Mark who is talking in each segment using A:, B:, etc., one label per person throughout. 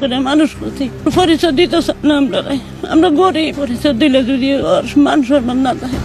A: করে মানুষ করছি পরিচয় দিতে না আমরা আমরা গরিব পরিচয় দিলে যদি মান সম্মান না থাকে।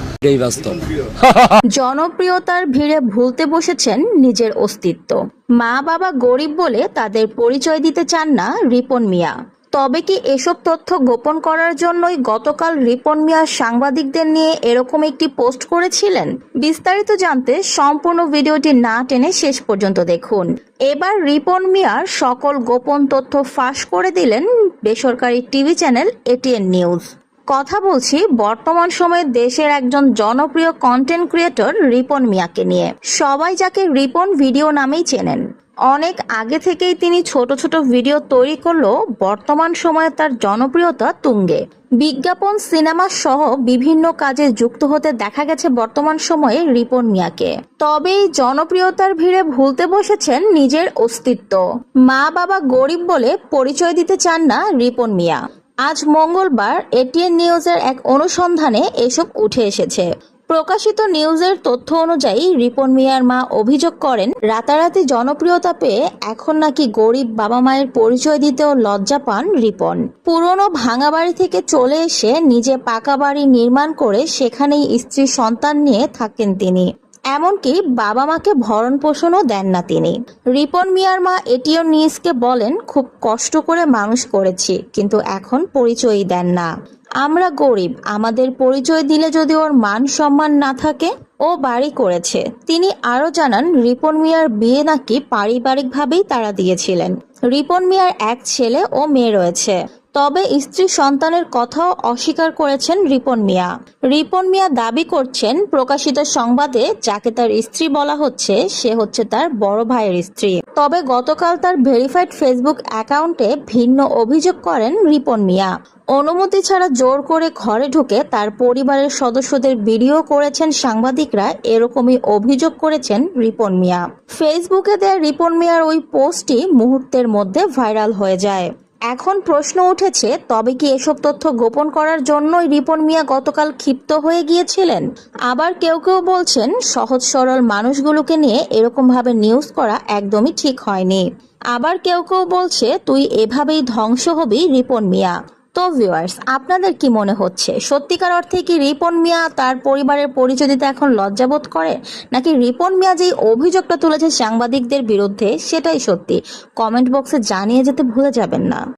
B: জনপ্রিয়তার ভিড়ে ভুলতে বসেছেন নিজের অস্তিত্ব। মা বাবা গরিব বলে তাদের পরিচয় দিতে চান না রিপন মিয়া। তবে কি এসব তথ্য গোপন করার জন্যই গতকাল রিপন মিয়া সাংবাদিকদের নিয়ে এরকম একটি পোস্ট করেছিলেন? বিস্তারিত জানতে সম্পূর্ণ ভিডিওটি না টেনে শেষ পর্যন্ত দেখুন। এবার রিপন মিয়ার সকল গোপন তথ্য ফাঁস করে দিলেন বেসরকারি টিভি চ্যানেল এটিএন নিউজ। কথা বলছি বর্তমান সময়ে দেশের একজন জনপ্রিয় কন্টেন্ট ক্রিয়েটর রিপন মিয়াকে নিয়ে। সবাই যাকে রিপন ভিডিও নামেই চেনেন। অনেক আগে থেকেই তিনি ছোট ছোট ভিডিও তৈরি করলেও বর্তমান সময়ে তার জনপ্রিয়তা তুঙ্গে। বিজ্ঞাপন, সিনেমা সহ বিভিন্ন কাজে যুক্ত হতে দেখা গেছে বর্তমান সময়ে রিপন মিয়াকে। তবে এই জনপ্রিয়তার ভিড়ে ভুলতে বসেছেন নিজের অস্তিত্ব। মা বাবা গরিব বলে পরিচয় দিতে চান না রিপন মিয়া। আজ মঙ্গলবার এটিএন নিউজের এক অনুসন্ধানে এসব উঠে এসেছে। প্রকাশিত নিউজের তথ্য অনুযায়ী রিপন মিয়ার মা অভিযোগ করেন, রাতারাতি জনপ্রিয়তা পেয়ে এখন নাকি গরিব বাবা মায়ের পরিচয় দিতেও লজ্জা পান রিপন। পুরনো ভাঙা বাড়ি থেকে চলে এসে নিজে পাকা বাড়ি নির্মাণ করে সেখানেই স্ত্রী সন্তান নিয়ে থাকেন তিনি। এমনকি বাবা মাকে ভরণ পোষণও দেন না তিনি। রিপন মিয়ার মা এটিও নিউজকে বলেন, খুব কষ্ট করে মানুষ করেছি, কিন্তু এখন পরিচয়ই দেন না। আমরা গরিব, আমাদের পরিচয় দিলে যদি ওর মান সম্মান না থাকে, ও বাড়ি করেছে। তিনি আরও জানান, রিপন মিয়ার বিয়ে নাকি পারিবারিকভাবেই তারা দিয়েছিলেন। রিপন মিয়ার এক ছেলে ও মেয়ে রয়েছে। তবে স্ত্রী সন্তানের কথাও অস্বীকার করেছেন রিপন মিয়া। রিপন মিয়া দাবি করছেন, প্রকাশিত সংবাদে যাকে তার স্ত্রী বলা হচ্ছে, সে হচ্ছে তার বড় ভাইয়ের স্ত্রী। তবে গতকাল তার ভেরিফাইড ফেসবুক অ্যাকাউন্টে ভিন্ন অভিযোগ করেন রিপন মিয়া। অনুমতি ছাড়া জোর করে ঘরে ঢুকে তার পরিবারের সদস্যদের ভিডিও করেছেন সাংবাদিকরা, এরকমই অভিযোগ করেছেন রিপন মিয়া। ফেসবুকে দেয়া রিপন মিয়ার ওই পোস্টটি মুহূর্তের মধ্যে ভাইরাল হয়ে যায়। এখন প্রশ্ন উঠেছে, তবে কি এসব তথ্য গোপন করার জন্যই রিপন মিয়া গতকাল ক্ষিপ্ত হয়ে গিয়েছিলেন? আবার কেউ কেউ বলছেন, সহজ সরল মানুষগুলোকে নিয়ে এরকমভাবে নিউজ করা একদমই ঠিক হয়নি। আবার কেউ কেউ বলছে, তুই এভাবেই ধ্বংস হবি রিপন মিয়া। তো ভিউয়ার্স আপনাদের কি মনে হচ্ছে? সত্যিকার অর্থে কি রিপন মিয়া তার পরিবারের পরিচয় দিতে এখন লজ্জাবোধ করে? নাকি রিপন মিয়া যেই অভিযোগটা তুলেছে সাংবাদিকদের বিরুদ্ধে, সেটাই সত্যি? কমেন্ট বক্সে জানিয়ে যেতে ভুলে যাবেন না।